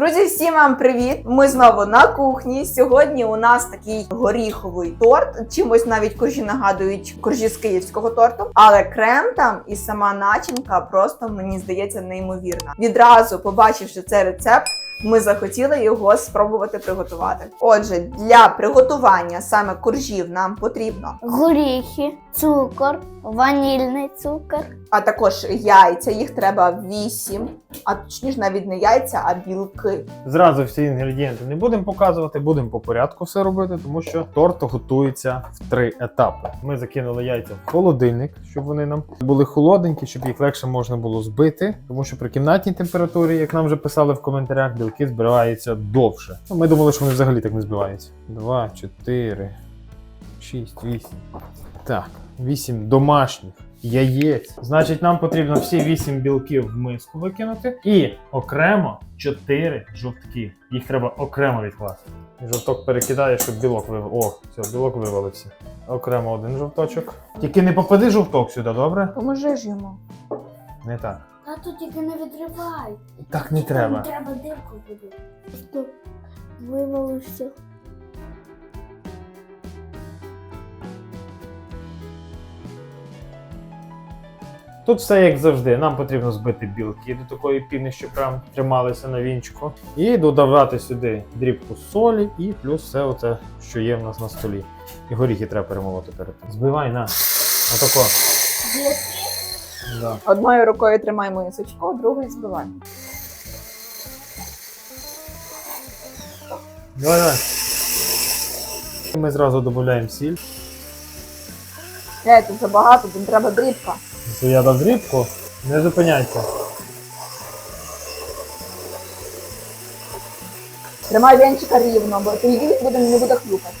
Друзі, всім вам привіт! Ми знову на кухні. Сьогодні у нас такий горіховий торт. Чимось навіть коржі нагадують коржі з київського торту. Але крем там і сама начинка просто мені здається неймовірна. Відразу побачивши цей рецепт. Ми захотіли його спробувати приготувати. Отже, для приготування саме коржів нам потрібно, горіхи, цукор, ванільний цукор, а також яйця. Їх треба 8, а точніше навіть не яйця, а білки. Зразу всі інгредієнти не будемо показувати, будемо по порядку все робити, тому що торт готується в три етапи. Ми закинули яйця в холодильник, щоб вони нам були холодненькі, щоб їх легше можна було збити. Тому що при кімнатній температурі, як нам вже писали в коментарях, білки збиваються довше. Ну, Ми думали, що вони взагалі так не збиваються. Два, чотири, шість, вісім. Так, вісім домашніх. Яєць. Значить, нам потрібно всі 8 білків в миску викинути і окремо 4 жовтки. Їх треба окремо відкласти. Жовток перекидає, щоб білок вив... О, все, білок вивалився. Окремо один жовточок. Тільки не попади жовток сюди, добре? Поможи ж йому. Не так. Тату тільки не відривай. Так не треба. Треба дирку буде. Вивалився. Тут все як завжди. Нам потрібно збити білки до такої піни, щоб прям трималися на вінчику. І додавати сюди дрібку солі і плюс все оце, що є в нас на столі. І горіхи треба перемолоти перед тим. Збивай на. Отако. Да. Одною рукою тримаємо язичко, другою збивай. Давай, давай. Ми зразу додаємо сіль. Е, тут забагато, тут треба дрібка. То я дав дрібку. Не зупиняйся. Тримай венчика рівно, бо він буде, не буде хлюпати.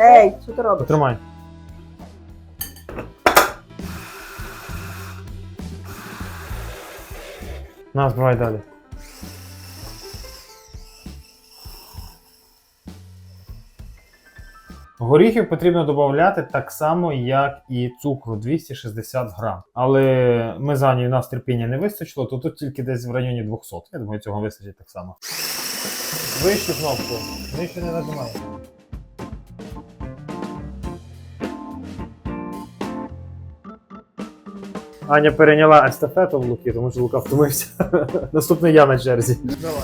Ей, що ти робиш? Потримай. На, збивай далі. Горіхів потрібно додати так само, як і цукру 260 грам. Але ми за у нас терпіння не вистачило, то тут тільки десь в районі 200. Я думаю, цього вистачить так само. Вище кнопку, нижче не нажимай. Аня перейняла естафету в Луки, тому що Лука втомився. Наступний я на черзі. Давай.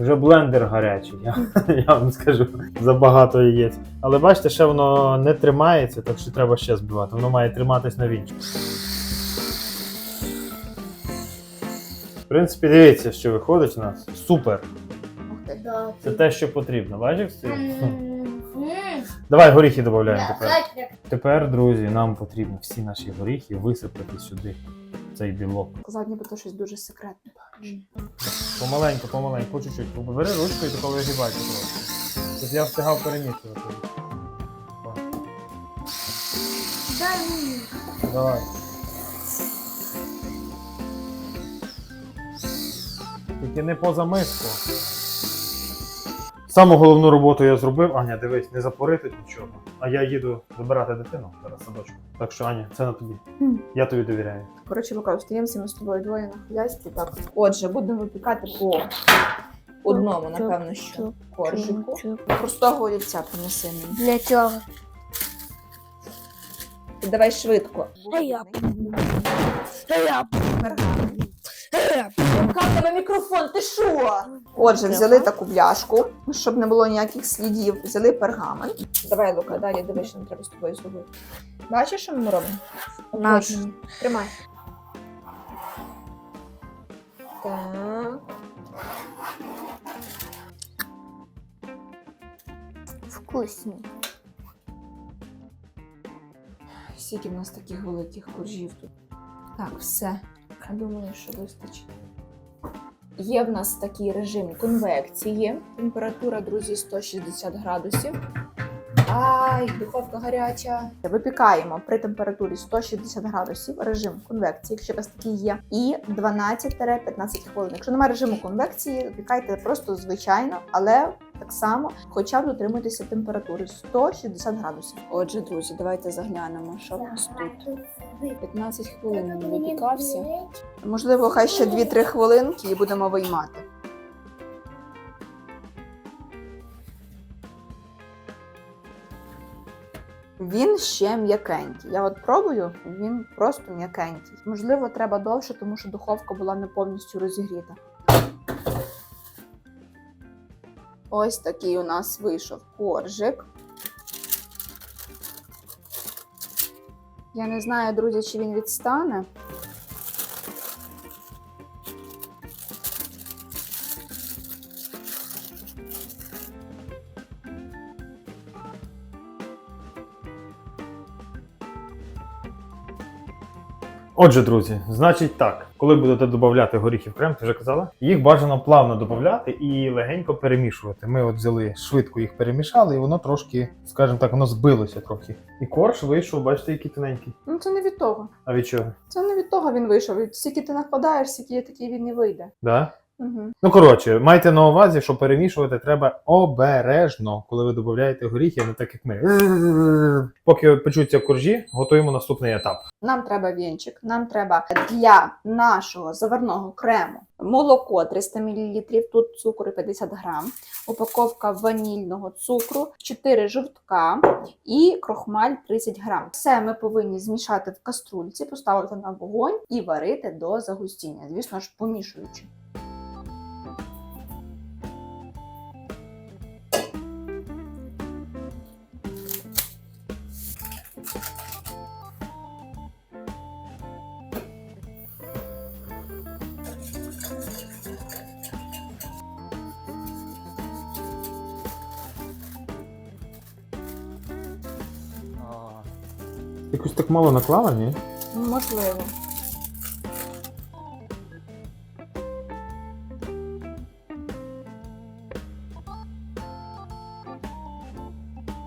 Вже блендер гарячий, я, я вам скажу. Забагато яєць. Але бачите, ще воно не тримається, так що треба ще збивати. Воно має триматись на вінчику. Принципі, дивіться, що виходить у нас. Супер. Да. Це те, що потрібно. Бачиш? Стив? М, Давай горіхи додаємо тепер. Тепер, друзі, нам потрібно всі наші горіхи висипати сюди. в Цей білок. Казав, ніби то щось дуже секретне. Помаленьку, помаленьку, по чуть-чуть. Бери ручку і тако вигибай. Тут я встигав перемішувати. Дай мені. Давай. Тільки не поза миску. Саму головну роботу я зробив. Аня, дивись, не запорити нічого. А я їду забирати дитину зараз садочку. Так що, Аня, це на тобі. Мгм. Я тобі довіряю. Коротше, Лука, остаємося ми з тобою двоє на хазяйстві. Так. Отже, будемо випікати по одному, напевно, що коржику. Простого олівця принеси мені. Для цього. Ти давай швидко. я. Я. в тебе мікрофон? Ти що? Отже, взяли таку бляшку, щоб не було ніяких слідів. Взяли пергамент. Давай, Лука, далі дивись, що нам треба з тобою зробити. Бачиш, що ми робимо? Наш. Тримай. Так. Вкусні. Скільки в нас таких великих коржів тут. Так, все. Я думаю, що вистачить. Є в нас такий режим конвекції. Температура, друзі, 160 градусів. Ай, духовка гаряча. Випікаємо при температурі 160 градусів режим конвекції, якщо у вас такий є, і 12-15 хвилин. Якщо немає режиму конвекції, випікайте просто звичайно, але так само, хоча б дотримуйтеся температури 160 градусів. Отже, друзі, давайте заглянемо, що в нас тут. 15 хвилин він випікався. Можливо, хай ще 2-3 хвилинки і будемо виймати. Він ще м'якенький. Я от пробую, він просто м'якенький. Можливо, треба довше, тому що духовка була не повністю розігріта. Ось такий у нас вийшов коржик. Я не знаю, друзі, чи він відстане. Отже, друзі, значить так, коли будете додати горіхів крем, ти вже казала, їх бажано плавно додати і легенько перемішувати. Ми от взяли швидко їх перемішали, і воно трошки, скажімо так, воно збилося трохи. І корж вийшов, бачите, який тоненький. Ну, це не від того. А від чого? Це не від того він вийшов. Скільки ти накладаєш, скільки такий він і вийде. Да? Угу. Ну коротше, майте на увазі, що перемішувати треба обережно, коли ви додаєте горіхи, не так як ми. Поки печуться коржі, готуємо наступний етап. Нам треба вінчик, нам треба для нашого заварного крему молоко 300 мл, тут цукру 50 грам, упаковка ванільного цукру, 4 жовтка і крохмаль 30 грам. Все ми повинні змішати в каструльці, поставити на вогонь і варити до загустіння, звісно ж, помішуючи. Так мало наклала, ні? Можливо.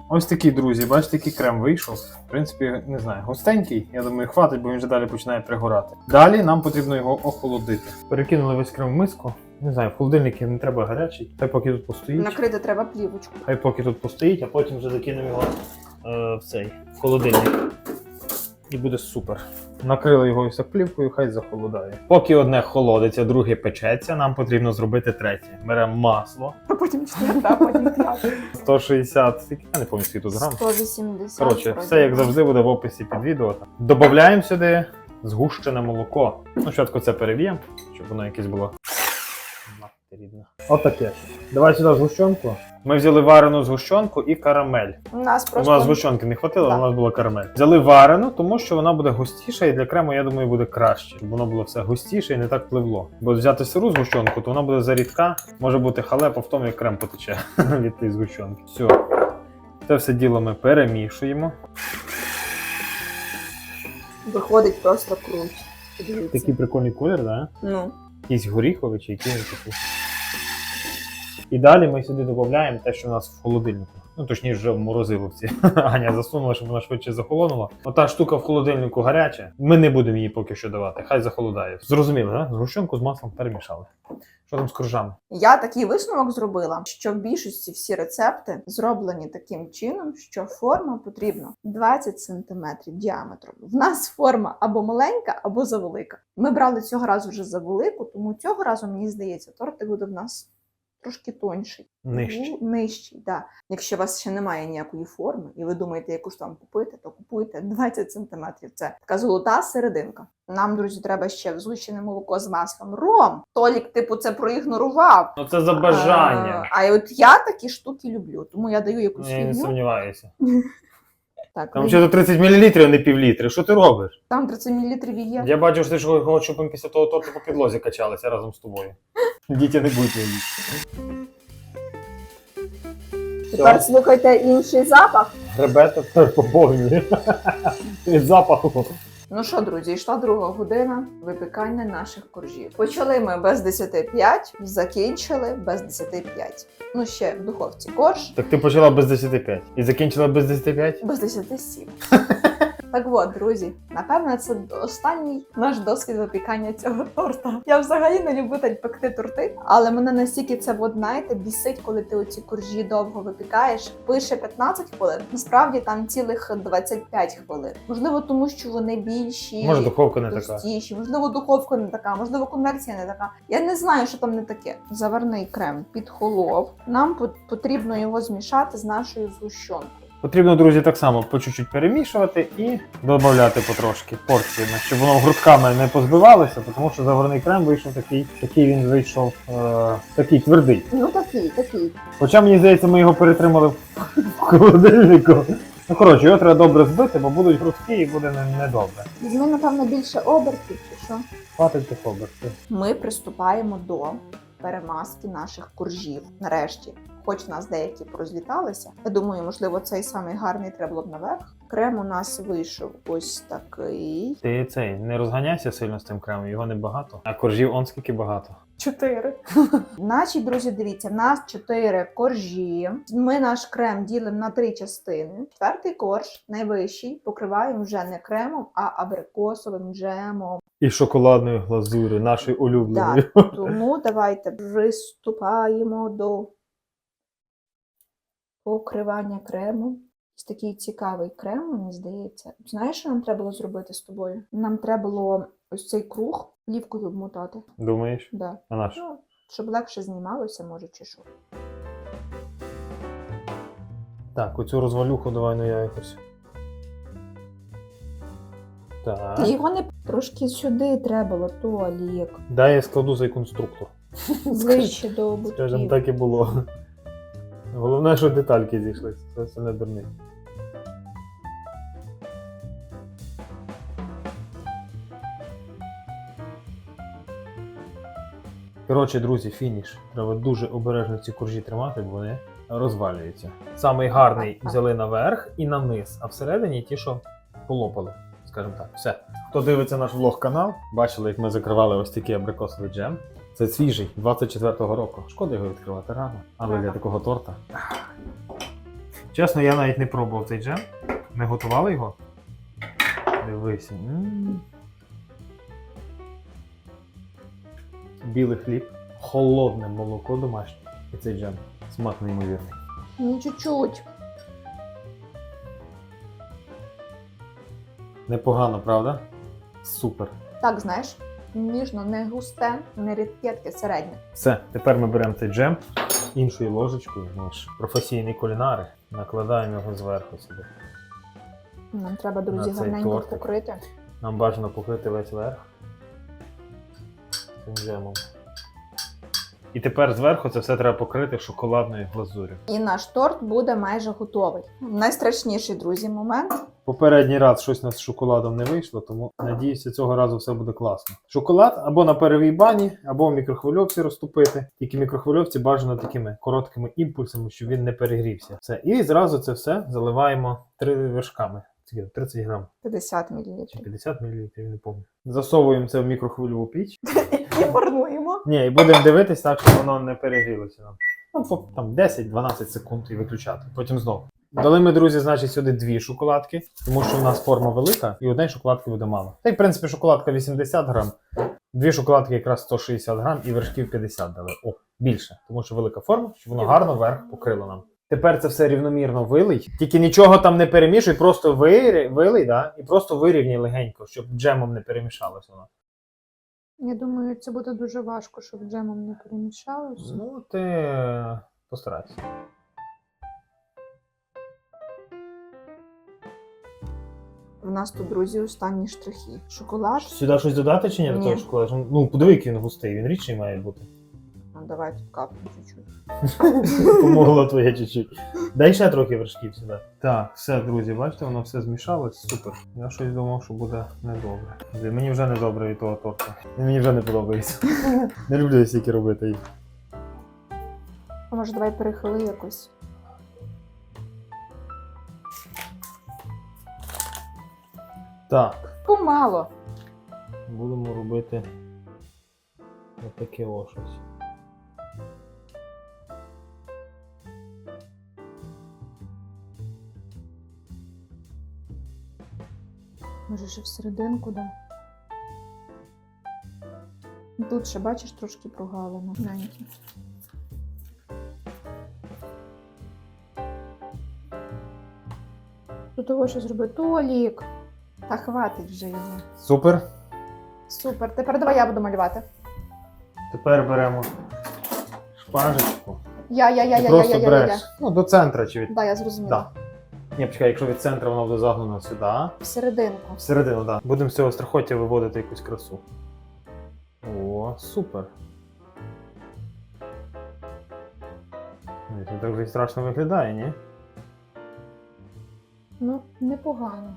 Ось такий, друзі, бачите, який крем вийшов. В принципі, не знаю, густенький. Я думаю, хватить, бо він вже далі починає пригорати. Далі нам потрібно його охолодити. Перекинули весь крем в миску. Не знаю, в холодильнику не треба гарячий. Хай поки тут постоїть. Накрити треба плівочку. Хай поки тут постоїть, а потім вже закинемо його е, в цей в холодильник. І буде супер. Накрили його ось плівкою, хай захолодає. Поки одне холодиться, друге печеться, нам потрібно зробити третє. Беремо масло А потім 4, а потім 5. 160, я не пам'ятаю, скільки тут грам. 180. Коротше, все як завжди буде в описі під відео. Додаємо сюди згущене молоко. Ну, спочатку це перевіємо, щоб воно якесь було. Рідна. Отаке. Давай сюди згущенку. Ми взяли варену згущенку і карамель. У нас У нас згущенки не хватило, Да. у нас була карамель. Взяли варену, тому що вона буде густіша, і для крему, я думаю, буде краще. Щоб воно було все густіше і не так пливло. Бо взяти сиру згущенку, то вона буде зарідка, може бути халепа в тому, як крем потече від тієї згущенки. Все. Це все діло ми перемішуємо. виходить просто круть. Подивіться. Такий прикольний колір, да? Ну. Якийсь горіховий чи який він такий. І далі ми сюди додаємо те, що у нас в холодильнику. Ну, точніше, вже в морозиловці. Аня засунула, щоб вона швидше захолонула. Ота штука в холодильнику гаряча. Ми не будемо її поки що давати. Хай захолодає. Зрозуміло, да? Згущенку з маслом перемішали. Що там з коржами? Я такий висновок зробила, що в більшості всі рецепти зроблені таким чином, що форма потрібна 20 см діаметром. В нас форма або маленька, або завелика. Ми брали цього разу вже завелику, тому цього разу мені здається, тортик буде в нас трошки тонший. нижчий. Ну, нижчий, да. Якщо у вас ще немає ніякої форми, і ви думаєте, яку ж там купити, то купуйте 20 см. Це така золота серединка. Нам, друзі, треба ще взучене молоко з маслом. Ром! Толік, типу, це проігнорував. Ну це за бажання. А, а от я такі штуки люблю, тому я даю якусь Я не сумніваюся. Так, Там ви- ще 30 мл, а не півлітри. Що ти робиш? там 30 мл є. Я бачу, що ти ж хочеш, щоб ми після того торту по підлозі качалися разом з тобою. Діти не будуть їсти. Тепер слухайте інший запах. Тепер поповнює. Від запаху Ну що, друзі, йшла друга година випікання наших коржів. Почали ми без 10.5, закінчили без 10.5. Ну ще в духовці корж Так ти почала без 10.5 і закінчила без 10.5? без 10.7. Так от, друзі, напевно, це останній наш досвід випікання цього торта. Я взагалі не любитель пекти торти, але мене настільки це от, знаєте, бісить, коли ти оці коржі довго випікаєш. Пише 15 хвилин. Насправді там цілих 25 хвилин. Можливо, тому що вони більші. Може, духовка не така. можливо, духовка не така, можливо, конверсія не така. Я не знаю, що там не таке. Заварний крем підхолов. Нам пот- потрібно його змішати з нашою згущенкою. Потрібно, друзі, так само по чуть-чуть перемішувати і додавати потрошки порціями, щоб воно грудками не позбивалося, тому що заварний крем вийшов такий, такий він вийшов е, такий твердий. Ну такий, такий. Хоча мені здається, ми його перетримали в холодильнику. Ну коротше, його треба добре збити, бо будуть грудки і буде не- недобре. Візьми, напевно, більше обертів, чи що? Хватить тих обертів. Ми приступаємо до перемазки наших коржів. Нарешті, хоч у нас деякі порозліталися. Я думаю, можливо, цей самий гарний треба було б наверх. Крем у нас вийшов ось такий. Ти цей не розганяйся сильно з тим кремом, його небагато. А коржів он скільки багато. Чотири. Наші друзі, дивіться, в нас чотири коржі. Ми наш крем ділимо на три частини. Четвертий корж, найвищий, покриваємо вже не кремом, а абрикосовим джемом. І шоколадної глазурі, нашої улюбленої. Тому давайте приступаємо до покривання крему. Ось такий цікавий крем, мені здається. Знаєш, що нам треба було зробити з тобою? Нам треба було ось цей круг плівкою обмотати. Думаєш? Да. А наш? Ну, щоб легше знімалося, може, чи що. Так, оцю розвалюху давай ну я якось. Так. Його не трошки сюди треба було, то Олік. Дай я складу цей конструктор. Ближче до Скажем, так і було. Головне, що детальки зійшлися. Це все не дурний. Коротше, друзі, фініш. Треба дуже обережно ці коржі тримати, бо вони розвалюються. Самий гарний взяли наверх і на низ, а всередині ті, що полопали. Скажімо так, все. Хто дивиться наш влог канал, бачили, як ми закривали ось такий абрикосовий джем. Це свіжий 24-го року. Шкода його відкривати рано, але для такого торта. Чесно, я навіть не пробував цей джем. Не готували його. Дивися. М. Білий хліб, холодне молоко домашнє. І цей джем. Смак неймовірний. Ну, чуть-чуть. Непогано, правда? Супер. Так, знаєш, ніжно, не густе, не рідке, таке середнє. Все, тепер ми беремо цей джем іншою ложечкою, ми ж професійні кулінари, накладаємо його зверху сюди. Нам треба, друзі, На цей гарненько тортик. покрити. Нам бажано покрити весь верх цим джемом. І тепер зверху це все треба покрити шоколадною глазурю. І наш торт буде майже готовий. Найстрашніший, друзі, момент. Попередній раз щось у нас з шоколадом не вийшло, тому надіюся, цього разу все буде класно. Шоколад або на перевій бані, або в мікрохвильовці розтопити. Тільки в мікрохвильовці бажано такими короткими імпульсами, щоб він не перегрівся. Все. І зразу це все заливаємо три вершками. Скільки? 30 грам 50 мл. чи 50 мл, я не пам'ятаю. Засовуємо це в мікрохвильову піч. І марнуємо. Ні, і будемо дивитись так, щоб воно не перегрілося нам. Ну, там 10-12 секунд і виключати. Потім знову. Дали ми, друзі, значить, сюди дві шоколадки, тому що в нас форма велика, і однієї шоколадки буде мало. Та й, в принципі, шоколадка 80 грам, дві шоколадки якраз 160 грам і вершків 50 дали. О, більше, тому що велика форма, щоб воно гарно верх покрило нам. Тепер це все рівномірно вилий. Тільки нічого там не перемішуй, просто вирі, вилий, да? і просто вирівняй легенько, щоб джемом не перемішалося воно. Я думаю, це буде дуже важко, щоб джемом не перемішалося. Ну, ти постарайся. У нас тут, друзі, останні штрихи. Шоколад. Сюди щось додати чи ні? до Ні. того шоколаду? Ну, подиви, який він густий, він рідший має бути. Ну, давай тут капну чуть-чуть. Помогло твоє чуть-чуть. Дай ще трохи вершків сюди. Так, все, друзі, бачите, воно все змішалось. Супер. Я щось думав, що буде недобре. Блін, Мені вже недобре від того торта. Він мені вже не подобається. Не люблю я стільки робити їх. А може, давай перехили якось. Так, помало. Будемо робити отаке о щось. Може, ще всерединку, да. Тут ще бачиш трошки прогалина. Маленькі. Тут того що зробити. Толік. Та хватить вже його. Супер. Супер. Тепер давай я буду малювати. Тепер беремо шпажечку. Я, я, я, і я, я, просто я, я, я, береш. я. Ну, до центра чи від. Да, я зрозуміла. Да. Ні, почекай, якщо від центру воно буде загнано сюди. Всерединку. Всередину, так. Да. Будемо з цього страхоття виводити якусь красу. О, супер. Це так вже страшно виглядає, ні? Ну, непогано.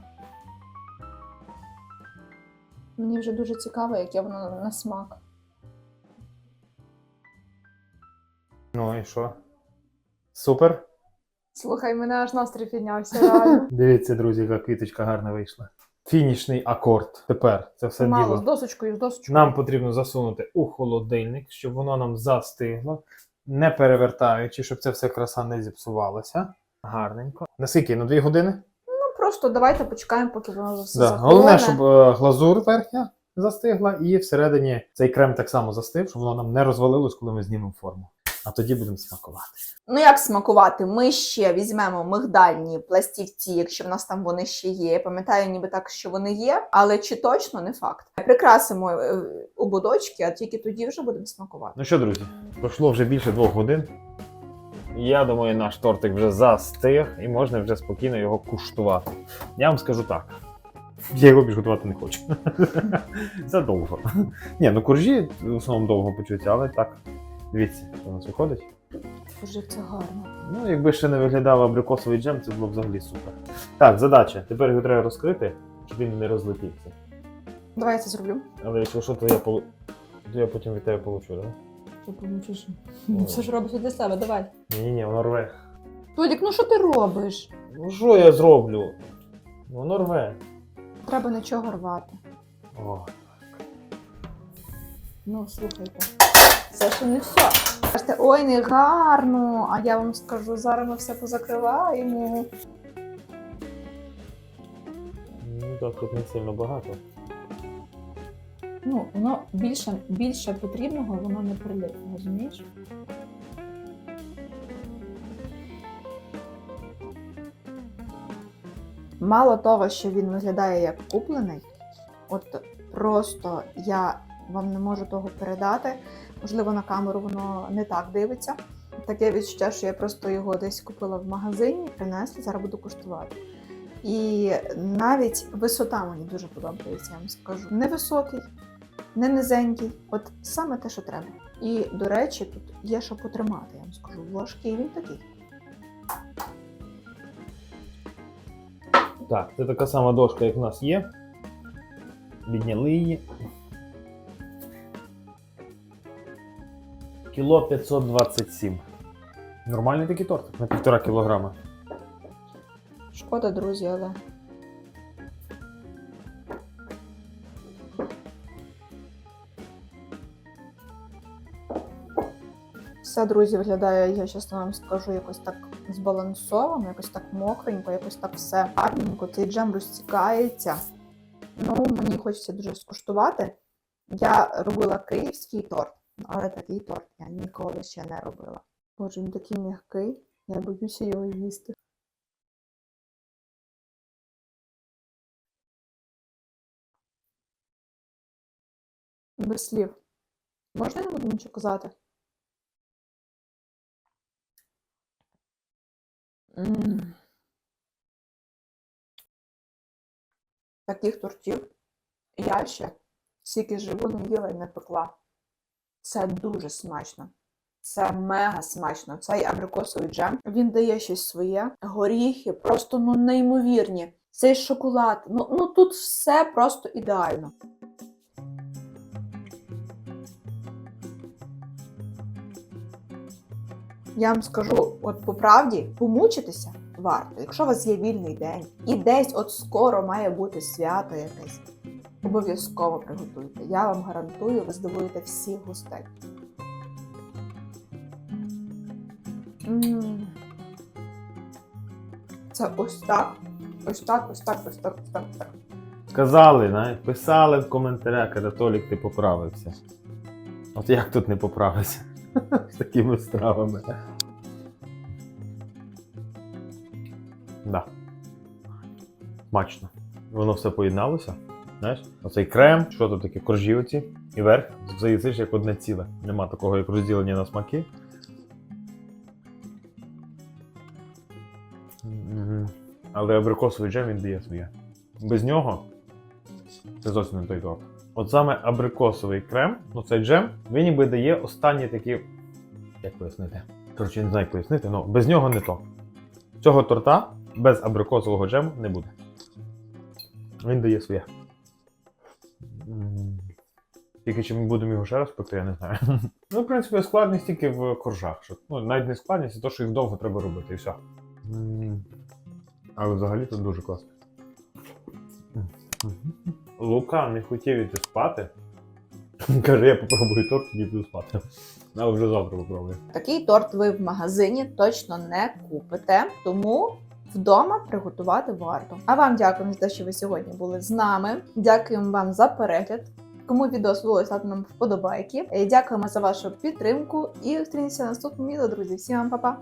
Мені вже дуже цікаво, яке воно на смак. Ну і що? Супер. Слухай, мене аж настрій піднявся, реально. Дивіться, друзі, яка квіточка гарна вийшла. Фінішний акорд. Тепер це все Мало, діло. з досочкою, з досочкою. Нам потрібно засунути у холодильник, щоб воно нам застигло, не перевертаючи, щоб це все краса не зіпсувалася. Гарненько. Наскільки? На дві години? Ну, просто давайте почекаємо, поки воно все Да. захолоне. Головне, щоб е, глазур верхня застигла, і всередині цей крем так само застив, щоб воно нам не розвалилось, коли ми знімемо форму. А тоді будемо смакувати. Ну як смакувати? Ми ще візьмемо мигдальні пластівці, якщо в нас там вони ще є. Я пам'ятаю, ніби так, що вони є, але чи точно не факт. Прикрасимо е, ободочки, а тільки тоді вже будемо смакувати. Ну що, друзі, пройшло вже більше двох годин. Я думаю, наш тортик вже застиг і можна вже спокійно його куштувати. Я вам скажу так. Я його більш готувати не хочу. Це довго. Ні, ну коржі в основному довго печуться, але так. Дивіться, що у нас виходить. Боже, як це гарно. Ну, якби ще не виглядав абрикосовий джем, це було б взагалі супер. Так, задача. Тепер його треба розкрити, щоб він не розлетівся. Давай я це зроблю. Але якщо що, то я, полу... то я потім від тебе получу, так? Що помічиш? Ну, Це ж робиш для себе, давай. Ні-ні, воно рве. Толік, ну що ти робиш? Ну що я зроблю? Воно рве. Треба нічого рвати. О. Ну, слухайте. Це ще не все. Кажете, ой, не гарно. А я вам скажу, зараз ми все позакриваємо. Ну так, тут не сильно багато. Ну, воно більше, більше потрібного, воно не прилипне, розумієш? Мало того, що він виглядає як куплений, от просто я вам не можу того передати. Можливо, на камеру воно не так дивиться. Таке відчуття, що я просто його десь купила в магазині, принесла, зараз буду куштувати. І навіть висота мені дуже подобається, я вам скажу. Невисокий, не низенький, от саме те, що треба. І, до речі, тут є що потримати, я вам скажу. Важкий він такий. Так, це така сама дошка, як в нас є. Відняли її. Кіло 527. Нормальний такий тортик на півтора кілограма. Шкода, друзі, але. Все, друзі, виглядає, я чесно вам скажу, якось так збалансовано, якось так мокренько, якось так все гарненько. Цей джем розтікається. Ну, мені хочеться дуже скуштувати. Я робила київський торт, але такий торт я ніколи ще не робила. Боже, він такий м'який, я боюся його їсти. Без слів. Можна я не буду нічого казати? М. Таких тортів я ще скільки живу, не їла і не пекла. Це дуже смачно. Це мега смачно. Цей абрикосовий джем. Він дає щось своє. Горіхи просто ну неймовірні. Цей шоколад. Ну, ну тут все просто ідеально. Я вам скажу, от по правді, помучитися варто, якщо у вас є вільний день, і десь от скоро має бути свято якесь. Обов'язково приготуйте. Я вам гарантую, ви здивуєте всіх гостей. Це ось так. Ось так, ось так, ось так, ось так, ось так. Казали, навіть писали в коментарях, каже, Толік, ти поправився. От як тут не поправився? З такими стравами. Да. Смачно. Воно все поєдналося. Знаєш, оцей крем, що тут таке, коржі оці, і верх, все їсиш як одне ціле. Нема такого, як розділення на смаки. Але абрикосовий джем він дає своє. Без нього це зовсім не той торт. От саме абрикосовий крем, ну цей джем, він ніби дає останні такі. Як пояснити? Коротше, не знаю, як пояснити, але без нього не то. Цього торта без абрикосового джему не буде. Він дає своє. Тільки чи ми будемо його ще раз пекти, я не знаю. Ну, в принципі, складність тільки в коржах. Що, ну, навіть не складність, а то, що їх довго треба робити, і все. Але взагалі тут дуже класно. Лука не хотів іти спати. Каже, я попробую торт, тоді піду спати. Але вже завтра попробую. Такий торт ви в магазині точно не купите, тому вдома приготувати варто. А вам дякуємо за те, що ви сьогодні були з нами. Дякуємо вам за перегляд. Кому відео сподобалось, ставте нам вподобайки. Е, Дякуємо за вашу підтримку і зустрінемося наступному відео, друзі. Всім вам па-па!